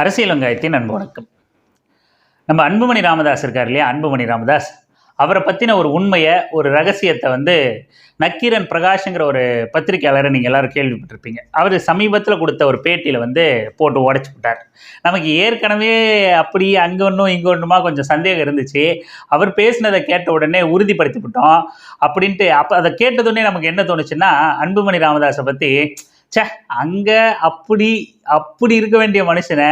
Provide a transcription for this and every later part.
அரசியல் வெங்காயத்தின் அன்பு வணக்கம். நம்ம அன்புமணி ராமதாஸ் இருக்கார் இல்லையா? அன்புமணி ராமதாஸ். அவரை பற்றின ஒரு உண்மையை ஒரு ரகசியத்தை வந்து நக்கீரன் பிரகாஷ்ங்கிற ஒரு பத்திரிக்கையாளரை நீங்கள் எல்லோரும் கேள்விப்பட்டிருப்பீங்க. அவர் சமீபத்தில் கொடுத்த ஒரு பேட்டியில் வந்து போட்டு உடச்சி விட்டார். நமக்கு ஏற்கனவே அப்படி அங்கே ஒன்றும் இங்கே ஒன்றுமா கொஞ்சம் சந்தேகம் இருந்துச்சு. அவர் பேசினதை கேட்ட உடனே உறுதிப்படுத்தி விட்டோம் அப்படின்ட்டு அப்போ அதை கேட்டதுடனே நமக்கு என்ன தோணுச்சுன்னா அன்புமணி ராமதாஸை பற்றி சே அங்கே அப்படி அப்படி இருக்க வேண்டிய மனுஷனை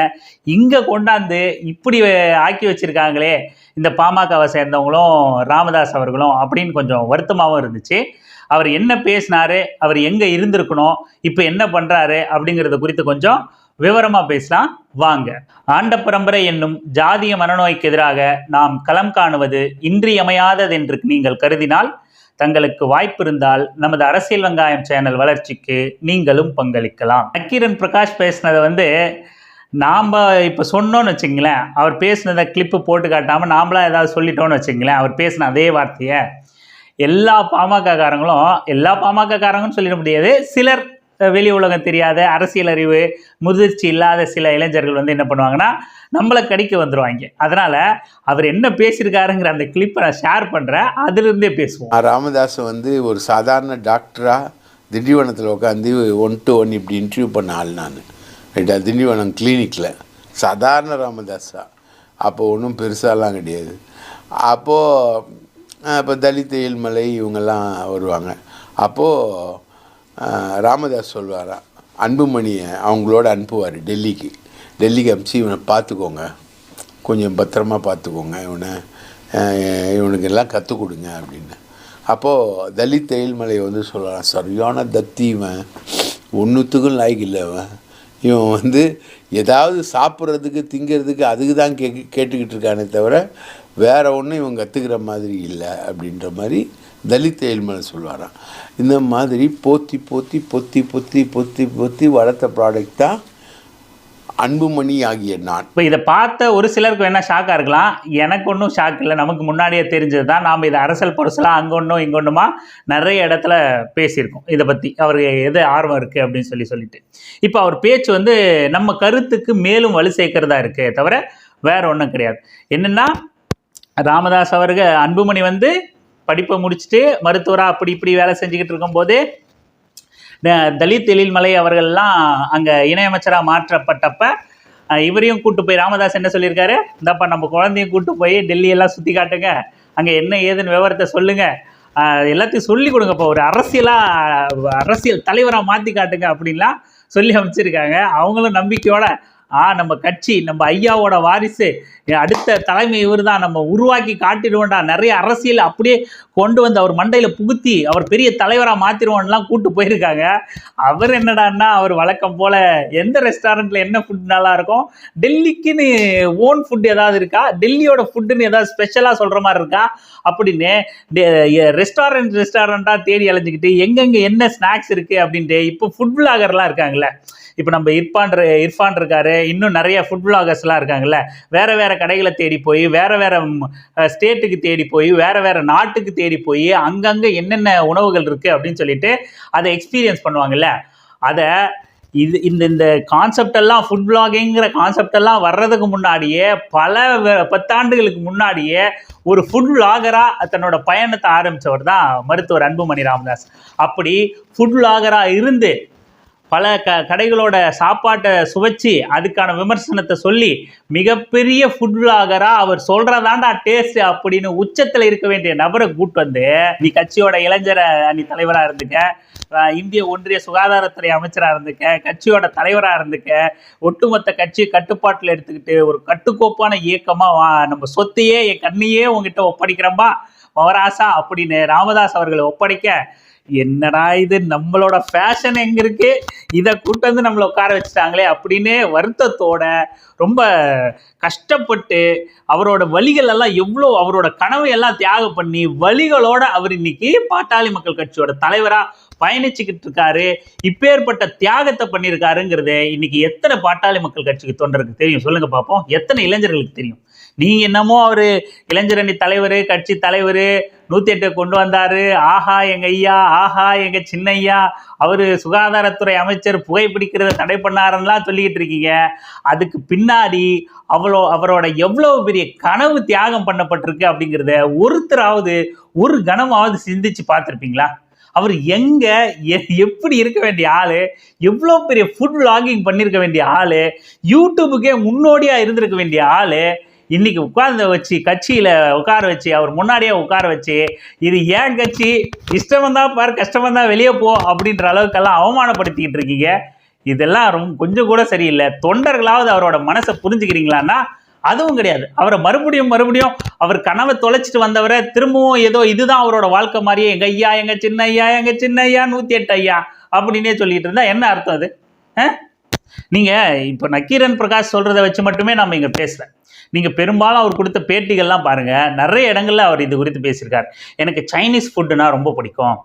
இங்கே கொண்டாந்து இப்படி ஆக்கி வச்சிருக்காங்களே இந்த பாமகவை சேர்ந்தவங்களும் ராமதாஸ் அவர்களும் அப்படின்னு கொஞ்சம் வருத்தமாகவும் இருந்துச்சு. அவர் என்ன பேசினாரு அவர் எங்கே இருந்திருக்கணும் இப்போ என்ன பண்ணுறாரு அப்படிங்கிறத குறித்து கொஞ்சம் விவரமாக பேசலாம். வாங்க. ஆண்ட பரம்பரை என்னும் ஜாதிய மனநோய்க்கு எதிராக நாம் களம் காணுவது இன்றியமையாததென்று நீங்கள் கருதினால் தங்களுக்கு வாய்ப்பு இருந்தால் நமது அரசியல் வெங்காயம் சேனல் வளர்ச்சிக்கு நீங்களும் பங்களிக்கலாம். நக்கீரன் பிரகாஷ் பேசினதை வந்து நாம் இப்போ சொன்னோன்னு வச்சுங்களேன் அவர் பேசினதை கிளிப்பு போட்டு காட்டாமல் நாமளா ஏதாவது சொல்லிட்டோன்னு வச்சுங்களேன் அவர் பேசின அதே வார்த்தையை எல்லா பாமகக்காரங்களும் எல்லா பாமகக்காரங்களும் சொல்லிட முடியாது. சிலர் வெளி உலகம் தெரியாத அரசியல் அறிவு முதிர்ச்சி இல்லாத சில இளைஞர்கள் வந்து என்ன பண்ணுவாங்கன்னா நம்மளை கடிக்க வந்துடுவாங்க அதனால் அவர் என்ன பேசியிருக்காருங்கிற அந்த கிளிப்பை நான் ஷேர் பண்ணுறேன் அதிலிருந்தே பேசுவோம். ராமதாஸ் வந்து ஒரு சாதாரண டாக்டராக திண்டிவனத்தில் உட்காந்து ஒன் டு ஒன் இப்படி இன்டர்வியூ பண்ண ஆள் நான். ரைட்டா? திண்டிவனம் கிளினிக்கில் சாதாரண ராமதாஸா அப்போ ஒன்றும் பெருசாலாம் கிடையாது. அப்போது இப்போ தலித் ஏழ்மலை இவங்கெல்லாம் வருவாங்க. அப்போது ராமதாஸ் சொல்வாராம் அன்புமணியை அவங்களோட அனுப்புவார் டெல்லிக்கு. டெல்லிக்கு அனுப்பிச்சு இவனை பார்த்துக்கோங்க. கொஞ்சம் பத்திரமா பார்த்துக்கோங்க இவனை. இவனுக்கு எல்லாம் கற்றுக் கொடுங்க அப்படின்னு. அப்போது தலித் ஏழ்மலை வந்து சொல்லலாம் சரியான தத்தி இவன். ஒன்றுத்துக்கும் லாய்க்கு இல்லை அவன் இவன் வந்து ஏதாவது சாப்பிட்றதுக்கு திங்கிறதுக்கு அதுக்கு தான் கே கேட்டுக்கிட்டு இருக்கானே தவிர வேறு ஒன்றும் இவன் கற்றுக்கிற மாதிரி இல்லை. அப்படின்ற மாதிரி தலித் ஏழ்மலை சொல்லுவாராம். இந்த மாதிரி போத்தி போத்தி பொத்தி பொத்தி பொத்தி பொத்தி வளர்த்த ப்ராடக்ட் தான் அன்புமணி ஆகிய நான். இப்போ இதை பார்த்த ஒரு சிலருக்கு வேணால் ஷாக்காக இருக்கலாம். எனக்கு ஒன்றும் ஷாக் இல்லை. நமக்கு முன்னாடியே தெரிஞ்சது தான். நாம் இதை அரசல் பொருசலாக அங்கே ஒன்றும் இங்கே ஒன்றுமா நிறைய இடத்துல பேசியிருக்கோம். இதை பற்றி அவருக்கு எது ஆர்வம் இருக்குது அப்படின்னு சொல்லி சொல்லிட்டு. இப்போ அவர் பேச்சு வந்து நம்ம கருத்துக்கு மேலும் வலு சேர்க்கிறதா இருக்கே தவிர வேற ஒன்றும் கிடையாது. என்னென்னா ராமதாஸ் அவர்கள் அன்புமணி வந்து படிப்பை முடிச்சுட்டு மருத்துவராக அப்படி இப்படி வேலை செஞ்சுக்கிட்டு இருக்கும்போது த- தலித் எழில்மலை அவர்கள்லாம் அங்கே இணையமைச்சராக மாற்றப்பட்டப்ப இவரையும் கூட்டு போய் ராமதாஸ் என்ன சொல்லியிருக்காரு? இந்தாப்பா நம்ம குழந்தையும் கூட்டு போய் டெல்லியெல்லாம் சுற்றி காட்டுங்க. அங்கே என்ன ஏதுன்னு விவரத்தை சொல்லுங்கள் எல்லாத்தையும் சொல்லி கொடுங்கப்பா. ஒரு அரசியலாக அரசியல் தலைவராக மாற்றி காட்டுங்க அப்படின்லாம் சொல்லி அமைச்சிருக்காங்க. அவங்களும் நம்பிக்கையோட ஆ நம்ம கட்சி நம்ம ஐயாவோட வாரிசு அடுத்த தலைமை இவர் தான் நம்ம உருவாக்கி காட்டிடுவோம்டா. நிறைய அரசியல் அப்படியே கொண்டு வந்து அவர் மண்டையில் புகுத்தி அவர் பெரிய தலைவராக மாற்றிடுவோம்லாம் கூப்பிட்டு போயிருக்காங்க. அவர் என்னடான்னா அவர் வழக்கம் போல் எந்த ரெஸ்டாரண்ட்டில் என்ன ஃபுட் நல்லா இருக்கும்? டெல்லிக்குன்னு ஓன் ஃபுட் ஏதாவது இருக்கா? டெல்லியோட ஃபுட்டுன்னு ஏதாவது ஸ்பெஷலாக சொல்கிற மாதிரி இருக்கா? அப்படின்னு ரெஸ்டாரண்ட் ரெஸ்டாரண்ட்டாக தேடி அலைஞ்சிக்கிட்டு எங்கெங்கே என்ன ஸ்நாக்ஸ் இருக்குது அப்படின்ட்டு இப்போ ஃபுட் விளாகர்லாம் இருக்காங்கல்ல. இப்போ நம்ம இர்பான் இர்ஃபான் இருக்காரு. இன்னும் நிறைய ஃபுட் விளாகர்ஸ்லாம் இருக்காங்கல்ல. வேறு வேறு கடைகளை தேடி போய் வேற வேற ஸ்டேட்டுக்கு தேடி போய் வேற வேற நாட்டுக்கு தேடி போய் அங்கங்கே என்னென்ன உணவுகள் இருக்குது அப்படின்னு சொல்லிட்டு அதை எக்ஸ்பீரியன்ஸ் பண்ணுவாங்கல்ல. அதை இது இந்த இந்த கான்செப்டெல்லாம் ஃபுட் பிளாகிங்கிற கான்செப்ட் எல்லாம் வர்றதுக்கு முன்னாடியே பல வ- பத்தாண்டுகளுக்கு முன்னாடியே ஒரு ஃபுட் பிளாகராக தன்னோட பயணத்தை ஆரம்பித்தவர் தான் மருத்துவர் அன்புமணி ராமதாஸ். அப்படி ஃபுட் பிளாகராக இருந்து பல க கடைகளோட சாப்பாட்டை சுவைச்சு அதுக்கான விமர்சனத்தை சொல்லி மிகப்பெரிய ஃபுட் விளாகராக அவர் சொல்கிறதாண்டா டேஸ்ட் அப்படின்னு உச்சத்தில் இருக்க வேண்டிய நபரை கூட்டு வந்து நீ கட்சியோட இளைஞர நீ தலைவராக இருந்துக்க. இந்திய ஒன்றிய சுகாதாரத்துறை அமைச்சராக இருந்துக்க. கட்சியோட தலைவராக இருந்துக்க. ஒட்டுமொத்த கட்சி கட்டுப்பாட்டில் எடுத்துக்கிட்டு ஒரு கட்டுக்கோப்பான இயக்கமாக நம்ம சொத்தையே என் கண்ணையே உங்ககிட்ட ஒப்படைக்கிறோம்பா மவராசா அப்படின்னு ராமதாஸ் அவர்களை ஒப்படைக்க என்னடா இது? நம்மளோட ஃபேஷன் எங்க இருக்கு? இதை கூட்டு வந்து நம்மளை உட்கார வச்சுட்டாங்களே அப்படின்னு வருத்தத்தோட ரொம்ப கஷ்டப்பட்டு அவரோட வழிகள் எல்லாம் எவ்வளோ அவரோட கனவை எல்லாம் தியாகம் பண்ணி வழிகளோட அவர் இன்னைக்கு பாட்டாளி மக்கள் கட்சியோட தலைவராக பயணிச்சுக்கிட்டு இருக்காரு. இப்பேற்பட்ட தியாகத்தை பண்ணியிருக்காருங்கிறது இன்னைக்கு எத்தனை பாட்டாளி மக்கள் கட்சிக்கு தொண்டருக்கு தெரியும்? சொல்லுங்க பார்ப்போம் எத்தனை இளைஞர்களுக்கு தெரியும்? நீங்கள் என்னமோ அவர் இளைஞரணி தலைவர் கட்சி தலைவர் நூற்றி எட்டு கொண்டு வந்தார். ஆஹா எங்கள் ஐயா ஆஹா எங்கள் சின்னையா அவர் சுகாதாரத்துறை அமைச்சர் புகைப்பிடிக்கிறத தடை பண்ணாருன்னெலாம் சொல்லிக்கிட்டு இருக்கீங்க. அதுக்கு பின்னாடி அவ்வளோ அவரோட எவ்வளோ பெரிய கனவு தியாகம் பண்ணப்பட்டிருக்கு அப்படிங்கிறத ஒருத்தராவது ஒரு கணமாவது சிந்திச்சு பார்த்துருப்பீங்களா? அவர் எங்க எ- எப்படி இருக்க வேண்டிய ஆளு எவ்வளோ பெரிய ஃபுட் லாகிங் பண்ணியிருக்க வேண்டிய ஆளு யூடியூபுக்கே முன்னோடியாக இருந்திருக்க வேண்டிய ஆளு இன்னைக்கு உட்கார்ந்து வச்சு கட்சியில் உட்கார வச்சு அவர் முன்னாடியே உட்கார வச்சு இது ஏன் கட்சி? இஷ்டம் பார் பாரு கஷ்டம் வெளியே போ அப்படின்ற அளவுக்கெல்லாம் அவமானப்படுத்திக்கிட்டு இருக்கீங்க. இதெல்லாம் ரொம்ப கொஞ்சம் கூட சரியில்லை. தொண்டர்களாவது அவரோட மனசை புரிஞ்சுக்கிறீங்களான்னா அதுவும் கிடையாது. அவரை மறுபடியும் மறுபடியும் அவர் கனவை தொலைச்சிட்டு வந்தவரை திரும்பவும் ஏதோ இதுதான் அவரோட வாழ்க்கை மாதிரியே எங்கள் ஐயா எங்கள் சின்ன ஐயா எங்கள் சின்ன ஐயா நூற்றி எட்டு ஐயா அப்படின்னே சொல்லிட்டு இருந்தால் என்ன அர்த்தம் அது? நீங்கள் இப்போ நக்கீரன் பிரகாஷ் சொல்கிறத வச்சு மட்டுமே நம்ம இங்கே பேசுகிறேன் நீங்கள் பெரும்பாலும் அவர் கொடுத்த பேட்டிகள்லாம் பாருங்கள் நிறைய இடங்களில் அவர் இது குறித்து பேசியிருக்கார். எனக்கு சைனீஸ் ஃபுட்டுனா ரொம்ப பிடிக்கும்.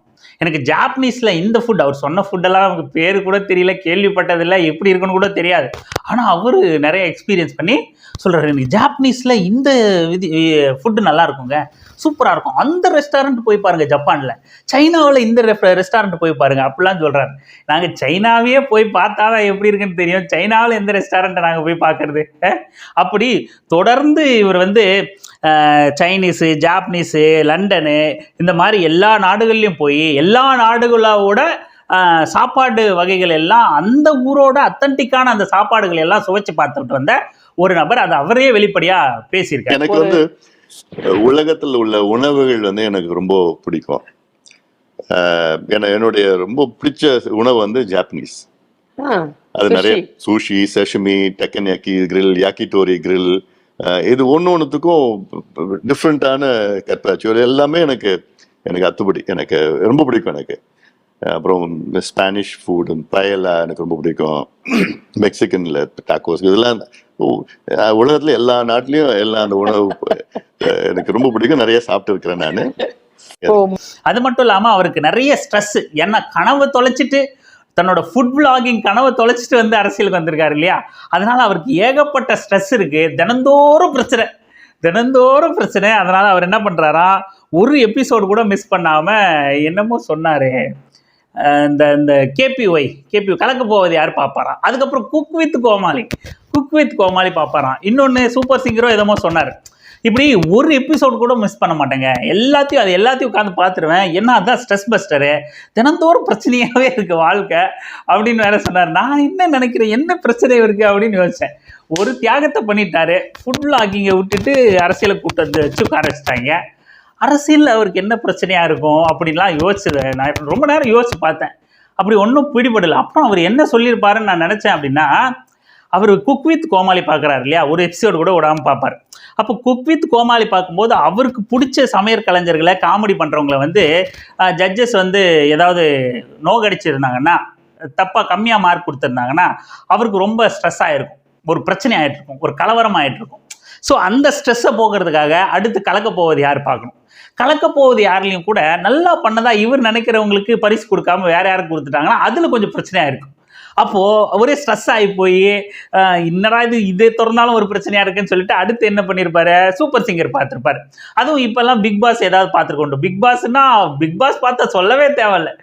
எனக்கு ஜாப்பனீஸில் இந்த ஃபுட் அவர் சொன்ன ஃபுட்டெல்லாம் நமக்கு பேர் கூட தெரியல கேள்விப்பட்டதில்லை எப்படி இருக்குன்னு கூட தெரியாது. ஆனால் அவர் நிறைய எக்ஸ்பீரியன்ஸ் பண்ணி சொல்கிறாரு எனக்கு ஜாப்பனீஸில் இந்த விதி ஃபுட்டு நல்லா இருக்குங்க சூப்பராக இருக்கும். அந்த ரெஸ்டாரண்ட் போய் பாருங்க ஜப்பானில். சைனாவில் இந்த ரெஸ்டாரண்ட் போய் பாருங்க. அப்படிலாம் சொல்கிறாரு நாங்கள் சைனாவே போய் பார்த்தா தான் எப்படி இருக்குன்னு தெரியும். சைனாவில் எந்த ரெஸ்டாரண்ட்டை நாங்கள் போய் பார்க்கறது? அப்படி தொடர்ந்து இவர் வந்து சைனீஸு ஜாப்பனீஸு லண்டனு இந்த மாதிரி எல்லா நாடுகள்லையும் போய் எல்லா நாடுகளோட சாப்பாடு வகைகள் எல்லாம் அந்த ஊரோட அத்தன்டிக்கான அந்த சாப்பாடுகள் எல்லாம் சுவைச்சு பார்த்துட்டு வந்த ஒரு நபர் அதை அவரே வெளிப்படையா பேசியிருக்காரு. எனக்கு வந்து உலகத்துல உள்ள உணவுகள் வந்து எனக்கு ரொம்ப பிடிக்கும். என்னுடைய ரொம்ப பிடிச்ச உணவு வந்து ஜாப்பனீஸ் அது நிறைய sushi. சூஷி செஷமி டெக்கன் யாக்கி கிரில் யாக்கிட்டோரி கிரில் இது ஒன்று ஒன்றுத்துக்கும் டிஃப்ரெண்ட்டான கற்பாச்சு எல்லாமே எனக்கு எனக்கு அத்துப்படி எனக்கு ரொம்ப பிடிக்கும் எனக்கு. அப்புறம் ஸ்பானிஷ் ஃபுட் பயலா எனக்கு ரொம்ப பிடிக்கும். மெக்சிகன்ல டாக்கோஸ் இதெல்லாம் உலகத்தில் உலகத்துல எல்லா நாட்டிலையும் எல்லா அந்த உணவு எனக்கு ரொம்ப பிடிக்கும். நிறைய சாப்பிட்டு இருக்கிறேன் நான். அது மட்டும் இல்லாமல் அவருக்கு நிறைய ஸ்ட்ரெஸ் ஏன்னா கனவை தொலைச்சிட்டு தன்னோட ஃபுட் பிளாகிங் கனவை தொலைச்சிட்டு வந்து அரசியலுக்கு வந்திருக்காரு இல்லையா? அதனால அவருக்கு ஏகப்பட்ட ஸ்ட்ரெஸ் இருக்கு. தினந்தோறும் பிரச்சனை. தினந்தோறும் பிரச்சனை. அதனால அவர் என்ன பண்றாரா? ஒரு எபிசோடு கூட மிஸ் பண்ணாம என்னமோ சொன்னாரு. இந்த இந்த கேபிஒய் கேபி கலக்க போவது யார் பார்ப்பாராம் அதுக்கப்புறம் cook with Comali. Cook with Comali பார்ப்பாராம். இன்னொன்று சூப்பர் சிங்கரோ எதமோ சொன்னார். இப்படி ஒரு எபிசோட் கூட மிஸ் பண்ண மாட்டேங்க. எல்லாத்தையும் அது எல்லாத்தையும் உட்காந்து பார்த்துருவேன். என்ன அதான் ஸ்ட்ரெஸ் பஸ்டரு தினந்தோறும் பிரச்சனையாகவே இருக்குது வாழ்க்கை. அப்படின்னு வேற சொன்னார். நான் என்ன நினைக்கிறேன்? என்ன பிரச்சனை இருக்குது அப்படின்னு யோசித்தேன் ஒரு தியாகத்தை பண்ணிட்டாரு. ஃபுட் லாகிங்கை விட்டுட்டு அரசியலை கூட்டு வந்து வச்சு உட்கார அரசியலில் அவருக்கு என்ன பிரச்சனையாக இருக்கும்? அப்படின்லாம் யோசிச்சது. நான் ரொம்ப நேரம் யோசிச்சு பார்த்தேன். அப்படி ஒன்றும் பிடிபடல. அப்புறம் அவர் என்ன சொல்லியிருப்பாருன்னு நான் நினச்சேன் அப்படின்னா அவர் குக் வித் கோமாளி பார்க்குறாரு இல்லையா? ஒரு எபிசோடு கூட விடாமல் பார்ப்பார். அப்போ குக் வித் கோமாளி பார்க்கும்போது அவருக்கு பிடிச்ச சமையல் கலைஞர்களை காமெடி பண்ணுறவங்கள வந்து ஜட்ஜஸ் வந்து ஏதாவது நோகடிச்சிருந்தாங்கன்னா தப்பாக கம்மியாக மார்க் கொடுத்துருந்தாங்கன்னா அவருக்கு ரொம்ப ஸ்ட்ரெஸ் ஆகிருக்கும் ஒரு பிரச்சனை ஆயிட்டு இருக்கும் ஒரு கலவரம் ஆயிட்டு இருக்கும் ஸோ அந்த ஸ்ட்ரெஸ்ஸை போகிறதுக்காக அடுத்து கலக்க போவது யார் பார்க்கணும்? கலக்க போவது யாருலையும் கூட நல்லா பண்ணதா இவர் நினைக்கிறவங்களுக்கு பரிசு கொடுக்காம வேற யாருக்கு கொடுத்துட்டாங்கன்னா அதில் கொஞ்சம் பிரச்சனையாக இருக்கும். அப்போது ஒரே ஸ்ட்ரெஸ் ஆகி போய் என்னடா இது? இதே திறந்தாலும் ஒரு பிரச்சனையாக இருக்குன்னு சொல்லிட்டு அடுத்து என்ன பண்ணியிருப்பாரு சூப்பர் சிங்கர் பார்த்துருப்பாரு. அதுவும் இப்போல்லாம் பிக் பாஸ் ஏதாவது பார்த்துருக்கோண்டு பிக் பாஸ்னா பிக் பாஸ் பார்த்தா சொல்லவே தேவையில்லை.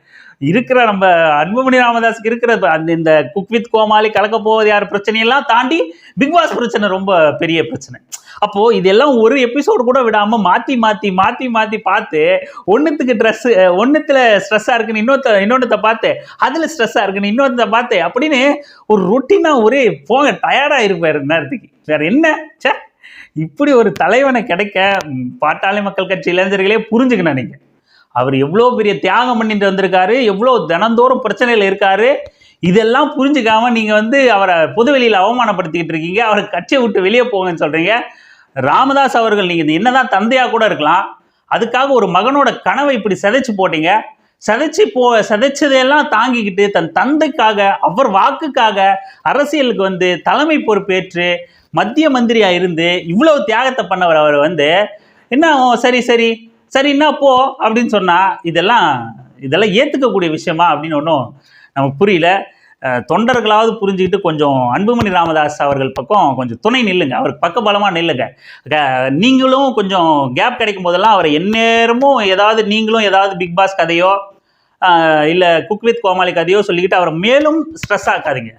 இருக்கிற நம்ம அன்புமணி ராமதாஸுக்கு இருக்கிற அந்த இந்த குக் வித் கோமாளி கலக்க போவது யார் பிரச்சனையெல்லாம் தாண்டி பிக் பாஸ் பிரச்சனை ரொம்ப பெரிய பிரச்சனை. அப்போ இதெல்லாம் ஒரு எபிசோடு கூட விடாம மாத்தி மாத்தி மாத்தி மாத்தி பார்த்து ஒன்றுத்துக்கு ட்ரெஸ் ஒன்னுத்துல ஸ்ட்ரெஸ்ஸாக இருக்குன்னு இன்னொருத்த இன்னொன்றத்தை பார்த்து அதில் ஸ்ட்ரெஸ்ஸாக இருக்குன்னு இன்னொருத்த பார்த்து அப்படின்னு ஒரு ரொட்டீனாக ஒரே போங்க டயர்டா இருப்பாரு நேரத்துக்கு வேற என்ன? ச்சே! இப்படி ஒரு தலைவனை கிடைக்க பாட்டாளி மக்கள் கட்சி இளைஞர்களே புரிஞ்சுக்கணும் நீங்கள் அவர் எவ்வளோ பெரிய தியாகம் பண்ணிட்டு வந்திருக்காரு எவ்வளோ தினந்தோறும் பிரச்சனையில் இருக்காரு. இதெல்லாம் புரிஞ்சுக்காம நீங்கள் வந்து அவரை பொதுவெளியில் அவமானப்படுத்திக்கிட்டு இருக்கீங்க. அவரை கட்சியை விட்டு வெளியே போங்கன்னு சொல்கிறீங்க ராமதாஸ் அவர்கள் நீங்கள் இது என்னதான் தந்தையாக கூட இருக்கலாம். அதுக்காக ஒரு மகனோட கனவை இப்படி சிதைச்சு போட்டீங்க. சிதைச்சு போ சிதைச்சதையெல்லாம் தாங்கிக்கிட்டு தன் தந்தைக்காக அவர் வாக்குக்காக அரசியலுக்கு வந்து தலைமை பொறுப்பேற்று மத்திய மந்திரியாக இருந்து இவ்வளவு தியாகத்தை பண்ணவர் அவர் வந்து. என்ன சரி சரி. சரி என்ன போ அப்படின்னு சொன்னால் இதெல்லாம் இதெல்லாம் ஏற்றுக்கக்கூடிய விஷயமா அப்படின்னு ஒன்றும் நமக்கு புரியல. தொண்டர்களாவது புரிஞ்சுக்கிட்டு கொஞ்சம் அன்புமணி ராமதாஸ் அவர்கள் பக்கம் கொஞ்சம் துணை நில்லுங்க. அவருக்கு பக்க பலமாக நில்லுங்க. நீங்களும் கொஞ்சம் கேப் கிடைக்கும் போதெல்லாம் அவரை எந்நேரமும் ஏதாவது நீங்களும் ஏதாவது பிக் பாஸ் கதையோ இல்லை குக் வித் கோமாளி கதையோ சொல்லிக்கிட்டு அவரை மேலும் ஸ்ட்ரெஸ் ஆக்காதீங்க.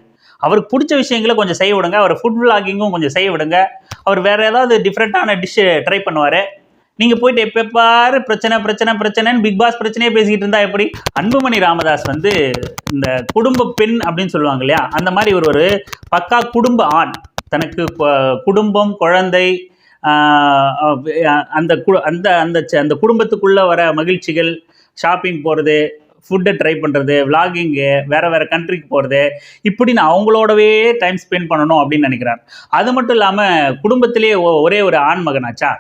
அவருக்கு பிடிச்ச விஷயங்களை கொஞ்சம் செய்ய விடுங்க. அவர் ஃபுட் விளாகிங்கும் கொஞ்சம் செய்ய விடுங்க. அவர் வேறு ஏதாவது டிஃப்ரெண்ட்டான டிஷ்ஷு ட்ரை பண்ணுவார். நீங்கள் போயிட்டு எப்போ பாரு பிரச்சனை பிரச்சனை பிரச்சனைன்னு பிக் பாஸ் பிரச்சனையே பேசிக்கிட்டு இருந்தா எப்படி? அன்புமணி ராமதாஸ் வந்து இந்த குடும்ப பெண் அப்படின்னு சொல்லுவாங்க இல்லையா? அந்த மாதிரி ஒரு ஒரு பக்கா குடும்ப ஆண். தனக்கு குடும்பம் குழந்தை அந்த கு- அந்த அந்த அந்த குடும்பத்துக்குள்ளே வர மகிழ்ச்சிகள் ஷாப்பிங் போகிறது ஃபுட்டை ட்ரை பண்ணுறது விளாகிங்கு வேறு வேறு கண்ட்ரிக்கு போகிறது இப்படின்னு அவங்களோடவே டைம் ஸ்பெண்ட் பண்ணணும் அப்படின்னு நினைக்கிறார். அது மட்டும் இல்லாமல் குடும்பத்திலே ஒ- ஒரே ஒரு ஆண் மகனாச்சா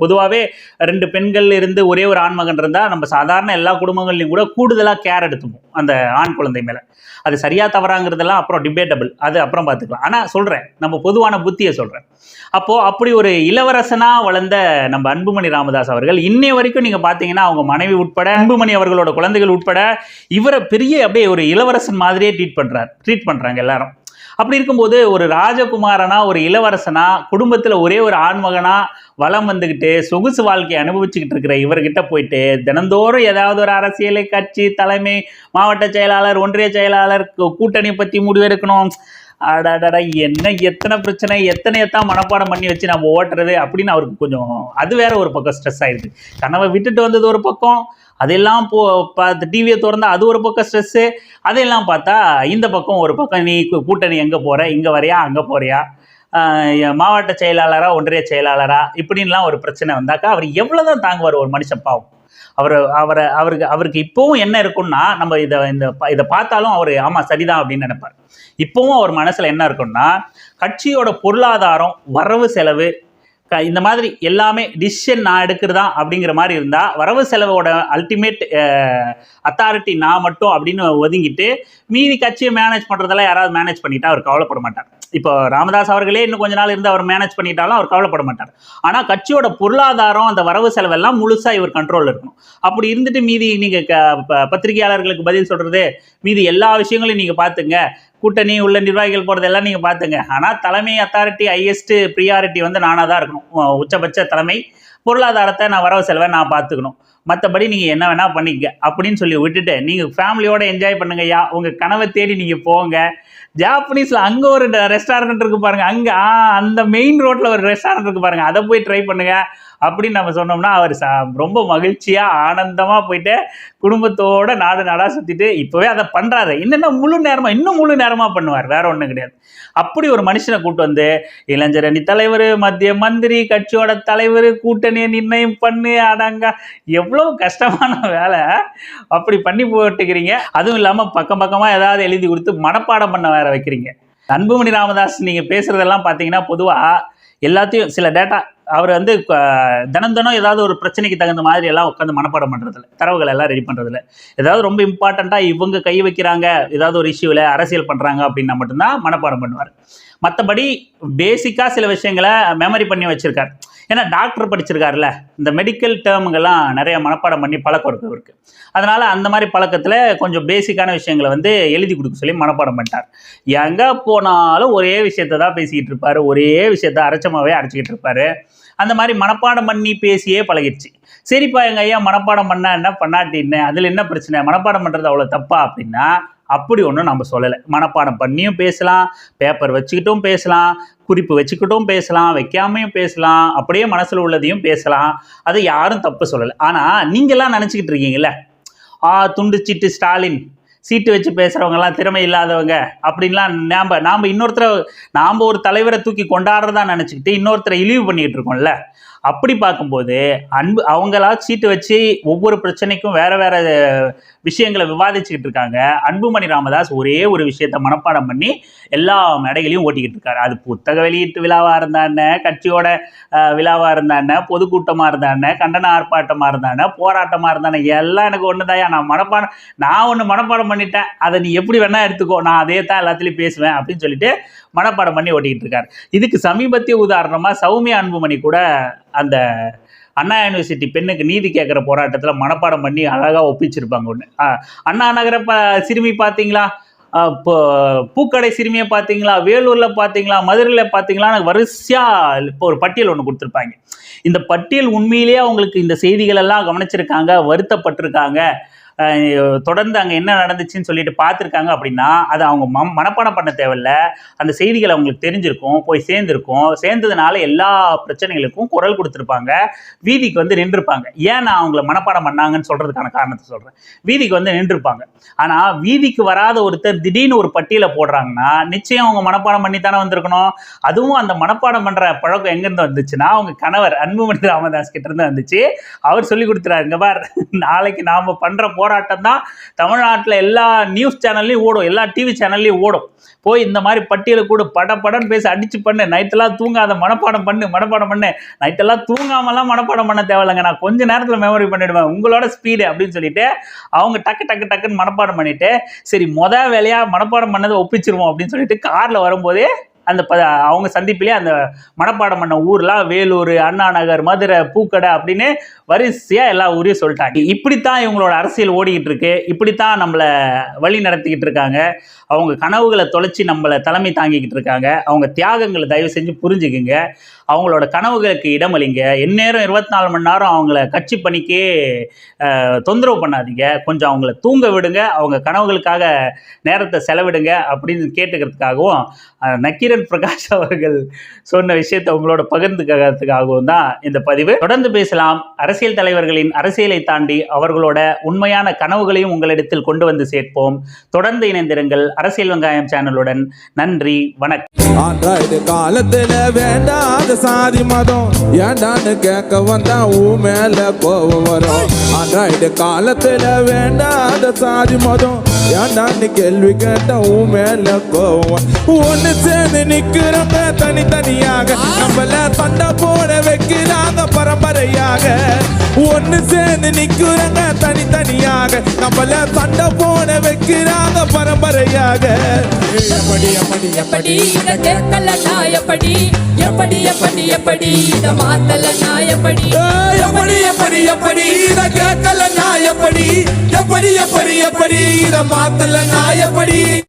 பொதுவாகவே ரெண்டு பெண்கள் இருந்து ஒரே ஒரு ஆண் மகன் இருந்தால் நம்ம சாதாரண எல்லா குடும்பங்கள்லையும் கூட கூடுதலாக கேர் எடுத்துப்போம் அந்த ஆண் குழந்தை மேலே. அது சரியாக தவறாங்கிறதெல்லாம் அப்புறம் டிபேட்டபிள் அது அப்புறம் பார்த்துக்கலாம். ஆனால் சொல்கிறேன் நம்ம பொதுவான புத்தியை சொல்கிறேன் அப்போது அப்படி ஒரு இளவரசனாக வளர்ந்த நம்ம அன்புமணி ராமதாஸ் அவர்கள் இன்னைய வரைக்கும் நீங்கள் பார்த்தீங்கன்னா அவங்க மனைவி உட்பட அன்புமணி அவர்களோட குழந்தைகள் உட்பட இவரை பெரிய அப்படியே ஒரு இளவரசன் மாதிரியே ட்ரீட் பண்ணுறார் ட்ரீட் பண்ணுறாங்க எல்லாரும். அப்படி இருக்கும்போது ஒரு ராஜகுமாரனா ஒரு இளவரசனா குடும்பத்தில் ஒரே ஒரு ஆண்மகனா வளம் வந்துக்கிட்டு சொகுசு வாழ்க்கையை அனுபவிச்சுக்கிட்டு இருக்கிற இவர்கிட்ட போயிட்டு தினந்தோறும் ஏதாவது ஒரு அரசியலை கட்சி தலைமை மாவட்ட செயலாளர் ஒன்றிய செயலாளர் கூட்டணி பற்றி முடிவெடுக்கணும் அடடடா என்ன எத்தனை பிரச்சனை எத்தனை எத்தான் மனப்பாடம் பண்ணி வச்சு நம்ம ஓட்டுறது அப்படின்னு அவருக்கு கொஞ்சம் அது வேற ஒரு பக்கம் ஸ்ட்ரெஸ் ஆயிடுது. கனவை விட்டுட்டு வந்தது ஒரு பக்கம் அதெல்லாம் போ பார்த்து டிவியை திறந்தா அது ஒரு பக்கம் ஸ்ட்ரெஸ்ஸு அதையெல்லாம் பார்த்தா இந்த பக்கம் ஒரு பக்கம் நீ கூட்டணி எங்கே போகிற இங்கே வரையா? அங்கே போகிறியா மாவட்ட செயலாளராக ஒன்றிய செயலாளரா? இப்படின்லாம் ஒரு பிரச்சனை வந்தாக்கா அவர் எவ்வளோதான் தாங்குவார் ஒரு மனுஷன் பாவம். அவர் அவரை அவருக்கு அவருக்கு இப்போவும் என்ன இருக்கும்னா நம்ம இதை இந்த இதை பார்த்தாலும் அவர் ஆமாம் சரிதான் அப்படின்னு நினைப்பார். இப்போவும் அவர் மனசில் என்ன இருக்கும்னா கட்சியோட பொருளாதாரம் வரவு செலவு இந்த மாதிரி எல்லாமே டிசிஷன் நான் எடுக்கிறதா அப்படிங்கிற மாதிரி இருந்தால் வரவு செலவோட அல்டிமேட் அத்தாரிட்டி நான் மட்டும் அப்படின்னு ஒதுங்கிட்டு மீதி கட்சியை மேனேஜ் பண்ணுறதெல்லாம் யாராவது மேனேஜ் பண்ணிட்டா அவர் கவலைப்பட மாட்டார். இப்போ ராமதாஸ் அவர்களே இன்னும் கொஞ்ச நாள் இருந்து அவர் மேனேஜ் பண்ணிட்டாலும் அவர் கவலைப்பட மாட்டார். ஆனால் கட்சியோட பொருளாதாரம் அந்த வரவு செலவெல்லாம் முழுசாக இவர் கண்ட்ரோலில் இருக்கணும். அப்படி இருந்துட்டு மீதி நீங்கள் க ப- பத்திரிகையாளர்களுக்கு பதில் சொல்கிறது மீதி எல்லா விஷயங்களையும் நீங்கள் பார்த்துங்க. கூட்டணி உள்ள நிர்வாகிகள் போகிறதெல்லாம் நீங்கள் பார்த்துங்க. ஆனால் தலைமை அத்தாரிட்டி ஹையஸ்ட்டு ப்ரியாரிட்டி வந்து நானாக தான் இருக்கணும். உச்சபட்ச தலைமை. பொருளாதாரத்தை நான் வரவு செலவை நான் பார்த்துக்கணும். மற்றபடி நீங்கள் என்ன வேணால் பண்ணிக்க அப்படின்னு சொல்லி விட்டுட்டு நீங்கள் ஃபேமிலியோடு என்ஜாய் பண்ணுங்கய்யா உங்கள் கனவை தேடி நீங்கள் போங்க. ஜாப்பனீஸில் அங்கே ஒரு ரெஸ்டாரண்ட் இருக்குது பாருங்கள் அங்கே அந்த மெயின் ரோட்டில் ஒரு ரெஸ்டாரண்ட் இருக்குது பாருங்கள் அதை போய் ட்ரை பண்ணுங்கள் அப்படின்னு நம்ம சொன்னோம்னா அவர் ரொம்ப மகிழ்ச்சியாக ஆனந்தமாக போயிட்டு குடும்பத்தோட நாடு நாடாக சுற்றிட்டு இப்போவே அதை பண்ணுறாரு என்னென்ன முழு நேரமாக இன்னும் முழு நேரமாக பண்ணுவார். வேற ஒன்றும் கிடையாது. அப்படி ஒரு மனுஷனை கூட்டு வந்து இளைஞர் அணி தலைவர் மத்திய மந்திரி கட்சியோட தலைவர் கூட்டணியை நிர்ணயம் பண்ணு அடங்க எவ்வளோ கஷ்டமான வேலை அப்படி பண்ணி போட்டுக்கிறீங்க. அதுவும் இல்லாமல் பக்கம் பக்கமாக ஏதாவது எழுதி கொடுத்து மனப்பாடம் பண்ண வேற வைக்கிறீங்க. அன்புமணி ராமதாஸ் நீங்கள் பேசுகிறதெல்லாம் பார்த்தீங்கன்னா பொதுவாக எல்லாத்தையும் சில டேட்டா அவர் வந்து தினம் தினம் ஏதாவது ஒரு பிரச்சனைக்கு தகுந்த மாதிரி எல்லாம் உட்காந்து மனப்பாடம் பண்ணுறதில்ல தரவுகள் எல்லாம் ரெடி பண்ணுறதில்ல ஏதாவது ரொம்ப இம்பார்ட்டண்ட்டாக இவங்க கை வைக்கிறாங்க ஏதாவது ஒரு இஷ்யூவில் அரசியல் பண்ணுறாங்க அப்படின்னா மட்டும்தான் மனப்பாடம் பண்ணுவார். மற்றபடி பேசிக்காக சில விஷயங்களை மெமரி பண்ணி வச்சுருக்கார். ஏன்னா டாக்டர் படிச்சிருக்காருல்ல இந்த மெடிக்கல் டேர்முங்கெல்லாம் நிறைய மனப்பாடம் பண்ணி பழக்கம் இருக்கு இருக்கு அதனால் அந்த மாதிரி பழக்கத்தில் கொஞ்சம் பேசிக்கான விஷயங்களை வந்து எழுதி கொடுக்க சொல்லி மனப்பாடம் பண்ணிட்டார். எங்கே போனாலும் ஒரே விஷயத்தை தான் பேசிக்கிட்டு இருப்பார். ஒரே விஷயத்த அரைச்சமாகவே அரைச்சிக்கிட்டு இருப்பார். அந்த மாதிரி மனப்பாடம் பண்ணி பேசியே பழகிடுச்சு. சரிப்பா எங்கள் ஐயா மனப்பாடம் பண்ணால் என்ன? பண்ணாட்டி என்ன? அதில் என்ன பிரச்சனை? மனப்பாடம் பண்ணுறது அவ்வளோ தப்பா அப்படின்னா அப்படி ஒன்றும் நம்ம சொல்லலை. மனப்பாடம் பண்ணியும் பேசலாம் பேப்பர் வச்சுக்கிட்டும் பேசலாம் குறிப்பு வச்சுக்கிட்டும் பேசலாம் வைக்காமையும் பேசலாம் அப்படியே மனசில் உள்ளதையும் பேசலாம். அதை யாரும் தப்பு சொல்லலை. ஆனால் நீங்களாம் நினச்சிக்கிட்டு இருக்கீங்களே ஆ துண்டு ஸ்டாலின். சீட்டு வச்சு பேசுகிறவங்கலாம் திறமை இல்லாதவங்க அப்படின்லாம் நாம் நாம் இன்னொருத்தரை நாம் ஒரு தலைவரை தூக்கி கொண்டாடுறதா நினச்சிக்கிட்டு இன்னொருத்தரை இழிவு பண்ணிக்கிட்டு இருக்கோம்ல. அப்படி பார்க்கும்போது அன்பு அவங்களா சீட்டு வச்சு ஒவ்வொரு பிரச்சனைக்கும் வேற வேற விஷயங்களை விவாதிச்சுக்கிட்டு இருக்காங்க. அன்புமணி ராமதாஸ் ஒரே ஒரு விஷயத்த மனப்பாடம் பண்ணி எல்லா மேடைகளையும் ஓட்டிக்கிட்டு இருக்காரு. அது புத்தக வெளியீட்டு விழாவா இருந்தானே கட்சியோட விழாவாக விழாவா இருந்தானே பொதுக்கூட்டமா இருந்தானே கண்டன ஆர்ப்பாட்டமா இருந்தானே போராட்டமா இருந்தானே எல்லாம் எனக்கு ஒண்ணுதாயா நான் மனப்பாடம் நான் ஒன்று மனப்பாடம் பண்ணிட்டேன். அதை நீ எப்படி வேணா எடுத்துக்கோ. நான் அதே தான் எல்லாத்துலேயும் பேசுவேன் அப்படின்னு சொல்லிட்டு மனப்பாடம் பண்ணி ஓட்டிக்கிட்டு இருக்காரு. இதுக்கு சமீபத்திய உதாரணமா சௌமியா அன்புமணி கூட அந்த அண்ணா யூனிவர்சிட்டி பெண்ணுக்கு நீதி கேட்குற போராட்டத்தில் மனப்பாடம் பண்ணி அழகாக ஒப்பிச்சிருப்பாங்க ஒன்று அண்ணா நகர ப சிறுமி பார்த்தீங்களா இப்போ பூக்கடை சிறுமியை பார்த்தீங்களா வேலூரில் பார்த்தீங்களா மதுரையில் பார்த்தீங்களா வரிசையாக இப்போ ஒரு பட்டியல் ஒன்று கொடுத்துருப்பாங்க. இந்த பட்டியல் உண்மையிலேயே அவங்களுக்கு இந்த செய்திகளெல்லாம் கவனிச்சிருக்காங்க வருத்தப்பட்டிருக்காங்க. தொடர்ந்து அங்கே என்ன நடந்துச்சுன்னு சொல்லிட்டு பார்த்துருக்காங்க அப்படின்னா அதை அவங்க மம் மனப்பாடம் பண்ண தேவையில்ல. அந்த செய்திகள் அவங்களுக்கு தெரிஞ்சிருக்கும் போய் சேர்ந்துருக்கும். சேர்ந்ததுனால எல்லா பிரச்சனைகளுக்கும் குரல் கொடுத்துருப்பாங்க. வீதிக்கு வந்து நின்றுருப்பாங்க. ஏன் நான் அவங்கள மனப்பாடம் பண்ணாங்கன்னு சொல்கிறதுக்கான காரணத்தை சொல்கிறேன் வீதிக்கு வந்து நின்றுருப்பாங்க. ஆனால் வீதிக்கு வராத ஒருத்தர் திடீர்னு ஒரு பட்டியலை போடுறாங்கன்னா நிச்சயம் அவங்க மனப்பாடம் பண்ணி தானே வந்திருக்கணும். அதுவும் அந்த மனப்பாடம் பண்ணுற பழக்கம் எங்கேருந்து வந்துச்சுன்னா அவங்க கணவர் அன்புமணி ராமதாஸ் கிட்ட இருந்து வந்துச்சு. அவர் சொல்லி கொடுத்துறாருங்க பார் நாளைக்கு நாம் பண்ணுற போராட்டம் தான் தமிழ்நாட்டில் எல்லா நியூஸ் சேனல்லையும் ஓடும் எல்லா டிவி சேனல்லையும் ஓடும். போய் இந்த மாதிரி பட்டியலை கூட பட படன்னு பேசி அடிச்சு பண்ணு நைட்டெல்லாம் தூங்காத மனப்பாடம் பண்ணு மனப்பாடம் பண்ணு. நைட்டெல்லாம் தூங்காமலாம் மனப்பாடம் பண்ண தேவையில்லைங்க. நான் கொஞ்ச நேரத்தில் மெமரி பண்ணிவிடுவேன் உங்களோட ஸ்பீடு அப்படின்னு சொல்லிட்டு அவங்க டக்கு டக்கு டக்குன்னு மனப்பாடம் பண்ணிவிட்டு சரி மொதல் வேலையாக மனப்பாடம் பண்ணதை ஒப்பிச்சிருவோம் அப்படின்னு சொல்லிட்டு காரில் வரும்போதே அந்த ப அவங்க சந்திப்பிலே அந்த மனப்பாடம் பண்ண ஊர்லாம் வேலூர் அண்ணா நகர் மதுரை பூக்கடை அப்படின்னு வரிசையாக எல்லா ஊரையும் சொல்லிட்டாங்க. இப்படித்தான் இவங்களோட அரசியல் ஓடிக்கிட்டு இருக்கு. இப்படித்தான் நம்மளை வழி நடத்திக்கிட்டு இருக்காங்க. அவங்க கனவுகளை தொலைச்சி நம்மளை தலைமை தாங்கிக்கிட்டு இருக்காங்க. அவங்க தியாகங்களை தயவு செஞ்சு புரிஞ்சுக்குங்க. அவங்களோட கனவுகளுக்கு இடமளிங்க. எந்நேரம் இருபத்தி நாலு மணி நேரம் அவங்கள கட்சி பணிக்கே தொந்தரவு பண்ணாதீங்க. கொஞ்சம் அவங்கள தூங்க விடுங்க. அவங்க கனவுகளுக்காக நேரத்தை செலவிடுங்க அப்படின்னு கேட்டுக்கிறதுக்காகவும் நக்கீரன் பிரகாஷ் அவர்கள் சொன்ன விஷயத்தை உங்களோட பகிர்ந்துக்கிறதுக்காகவும் தான் இந்த பதிவு. தொடர்ந்து பேசலாம். அரசியல் தலைவர்களின் அரசியலை தாண்டி அவர்களோட உண்மையான கனவுகளையும் உங்களிடத்தில் கொண்டு வந்து சேர்ப்போம். தொடர்ந்து இணைந்திருங்கள் அரசியல் வெங்காயம் சேனலுடன். நன்றி. வணக்கம். காலத்தில் வேண்டாத சாதி மதம். ஏண்டான்னு கேட்க வந்தா ஊ மேல கோவம் வரும். ஆண்ட்ராய்டு காலத்துல வேண்டாத சாதி மதம். ஏண்டான்னு கேள்வி கேட்டா ஊ மேல கோவம். ஒண்ணு சேர்ந்து நிக்கிறவங்க தனித்தனியாக நம்மள சண்டை போட வைக்கிறாங்க பரம்பரையாக. ஒண்ணு சேர்ந்து நிக்கிறவங்க தனித்தனியாக நம்மள சண்டை போட வைக்கிறாங்க பரம்பரையாக. எப்படி எப்படி எப்படி இத கேட்கல நான் எப்படி? எப்படி எப்படி எப்படி? இத மாத்தல நான் எப்படி? எப்படி எப்படி எப்படி இத கேட்கல நான் எப்படி? எப்படி எப்படி எப்படி? இத மாத்தல நாயப்படி.